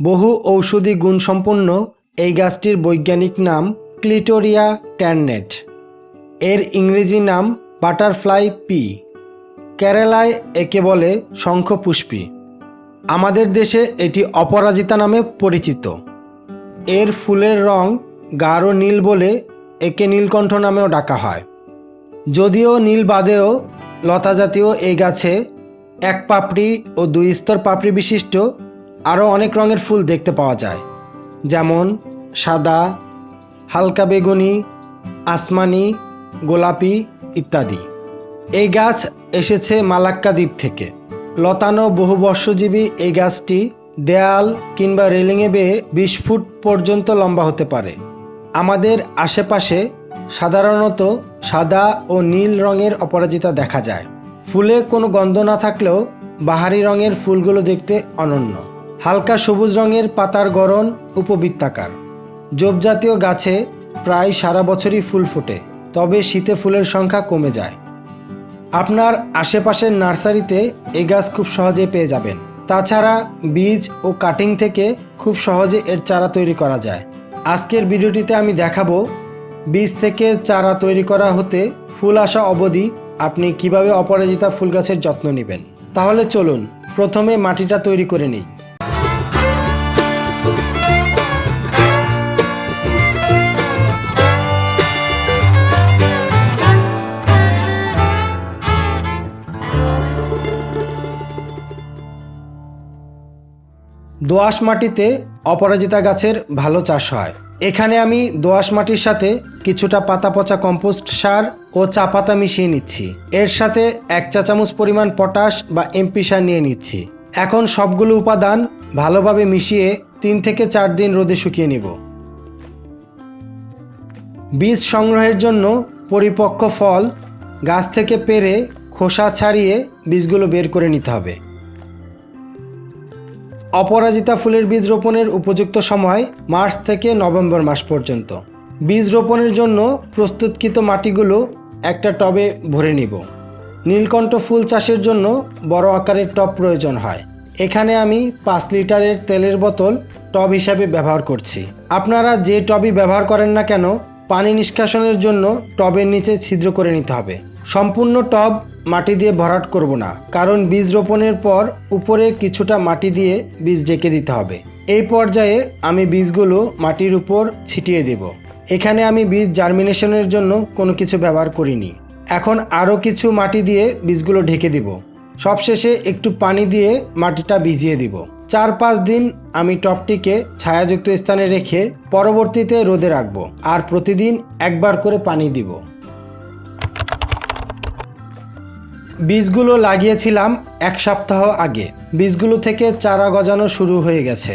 বহু ঔষধি গুণসম্পন্ন এই গাছটির বৈজ্ঞানিক নাম ক্লিটোরিয়া ট্যাননেট এর ইংরেজি নাম বাটারফ্লাই পি। কেরালায় একে বলে শঙ্খপুষ্পী। আমাদের দেশে এটি অপরাজিতা নামে পরিচিত। এর ফুলের রং গাঢ় নীল বলে একে নীলকণ্ঠ নামেও ডাকা হয়। যদিও নীল বাদেও লতা জাতীয় এই গাছে এক পাপড়ি ও দুই স্তর পাপড়ি বিশিষ্ট আরও অনেক রঙের ফুল দেখতে পাওয়া যায়। যেমন সাদা, হালকা বেগুনি, আসমানি, গোলাপি ইত্যাদি। এই গাছ এসেছে মালাক্কা দ্বীপ থেকে। লতানো বহুবর্ষজীবী এই গাছটি দেয়াল কিংবা রেলিংয়ে বেয়ে বিশ ফুট পর্যন্ত লম্বা হতে পারে। আমাদের আশেপাশে সাধারণত সাদা ও নীল রঙের অপরাজিতা দেখা যায়। ফুলে কোনো গন্ধ না থাকলেও বাহারি রঙের ফুলগুলো দেখতে অনন্য। হালকা সবুজ রঙের পাতার গড়ন উপবৃত্তাকার। জোপজাতীয় গাছে প্রায় সারা বছরই ফুল ফোটে, তবে শীতে ফুলের সংখ্যা কমে যায়। আপনার আশেপাশের নার্সারিতে এ গাছ খুব সহজে পেয়ে যাবেন। তাছাড়া বীজ ও কাটিং থেকে খুব সহজে এর চারা তৈরি করা যায়। আজকের ভিডিওটিতে আমি দেখাবো বীজ থেকে চারা তৈরি করা হতে ফুল আসা অবধি আপনি কীভাবে অপরাজিতা ফুল গাছের যত্ন নেবেন। তাহলে চলুন, প্রথমে মাটিটা তৈরি করে নিই। দোআঁশ মাটিতে অপরাজিতা গাছের ভালো চাষ হয়। এখানে আমি দোআঁশ মাটির সাথে কিছুটা পাতা পচা কম্পোস্ট সার ও চা পাতা মিশিয়ে নিচ্ছি। এর সাথে এক চা চামচ পরিমাণ পটাশ বা এমপি সার নিয়ে নিচ্ছি। এখন সবগুলো উপাদান ভালোভাবে মিশিয়ে তিন থেকে চার দিন রোদে শুকিয়ে নেব। বীজ সংগ্রহের জন্য পরিপক্ক ফল গাছ থেকে পেরে খোসা ছাড়িয়ে বীজগুলো বের করে নিতে হবে। অপরাজিতা ফুলের বীজ রোপণের উপযুক্ত সময় মার্চ থেকে নভেম্বর মাস পর্যন্ত। বীজ রোপণের জন্য প্রস্তুতকৃত মাটিগুলো একটা টবে ভরে নিব। নীলকণ্ঠ ফুল চাষের জন্য বড় আকারের টব প্রয়োজন হয়। এখানে আমি পাঁচ লিটারের তেলের বোতল টব হিসাবে ব্যবহার করছি। আপনারা যে টবই ব্যবহার করেন না কেন, পানি নিষ্কাশনের জন্য টবের নিচে ছিদ্র করে নিতে হবে। সম্পূর্ণ টব মাটি দিয়ে ভরাট করব না, কারণ বীজ রোপণের পর উপরে কিছুটা মাটি দিয়ে বীজ ঢেকে দিতে হবে। এই পর্যায়ে আমি বীজগুলো মাটির উপর ছিটিয়ে দেব। এখানে আমি বীজ জার্মিনেশনের জন্য কোনো কিছু ব্যবহার করিনি। এখন আরও কিছু মাটি দিয়ে বীজগুলো ঢেকে দিব। সবশেষে একটু পানি দিয়ে মাটিটা ভিজিয়ে দিব। চার পাঁচ দিন আমি টপটিকে ছায়াযুক্ত স্থানে রেখে পরবর্তীতে রোদে রাখব আর প্রতিদিন একবার করে পানি দিব। বীজগুলো লাগিয়েছিলাম এক সপ্তাহ আগে। বীজগুলো থেকে চারা গজানো শুরু হয়ে গেছে।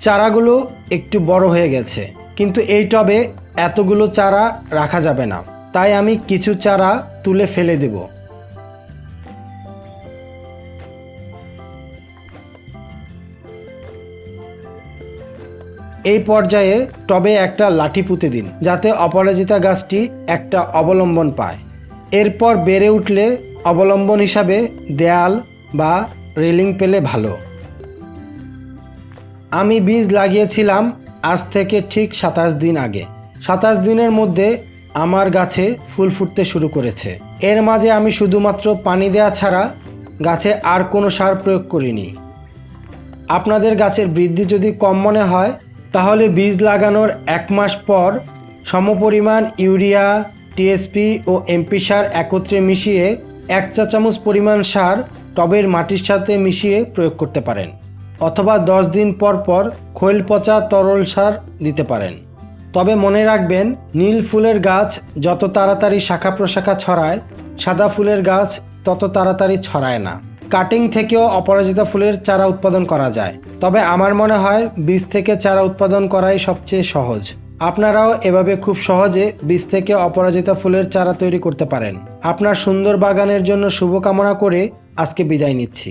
চারাগুলো একটু বড় হয়ে গেছে, কিন্তু এই টবে এতগুলো চারা রাখা যাবে না। তাই আমি কিছু চারা তুলে ফেলে দেব। এই পর্যায়ে টবে একটা লাঠি পুঁতে দিন, যাতে অপরাজিতা গাছটি একটা অবলম্বন পায়। এরপর বেড়ে উঠলে অবলম্বন হিসাবে দেয়াল বা রেলিং পেলে ভালো। আমি বীজ লাগিয়েছিলাম আজ থেকে ঠিক সাতাশ দিন আগে। সাতাশ দিনের মধ্যে আমার গাছে ফুল ফুটতে শুরু করেছে। এর মাঝে আমি শুধুমাত্র পানি দেওয়া ছাড়া গাছে আর কোনো সার প্রয়োগ করিনি। আপনাদের গাছের বৃদ্ধি যদি কম মনে হয় তাহলে বীজ লাগানোর এক মাস পর সমপরিমাণ ইউরিয়া, টিএসপি ও এমপি সার একত্রে মিশিয়ে এক চা চামচ পরিমাণ সার টবের মাটির সাথে মিশিয়ে প্রয়োগ করতে পারেন অথবা দশ দিন পর পর খৈল পচা তরল সার দিতে পারেন। তবে মনে রাখবেন, নীল ফুলের গাছ যত তাড়াতাড়ি শাখা প্রশাখা ছড়ায়, সাদা ফুলের গাছ তত তাড়াতাড়ি ছড়ায় না। কাটিং থেকেও অপরাজিতা ফুলের চারা উৎপাদন করা যায়। তবে আমার মনে হয় বীজ থেকে চারা উৎপাদন করাই সবচেয়ে সহজ। আপনারাও এভাবে খুব সহজে বীজ থেকে অপরাজিতা ফুলের চারা তৈরি করতে পারেন। আপনার সুন্দর বাগানের জন্য শুভকামনা করে আজকে বিদায় নিচ্ছি।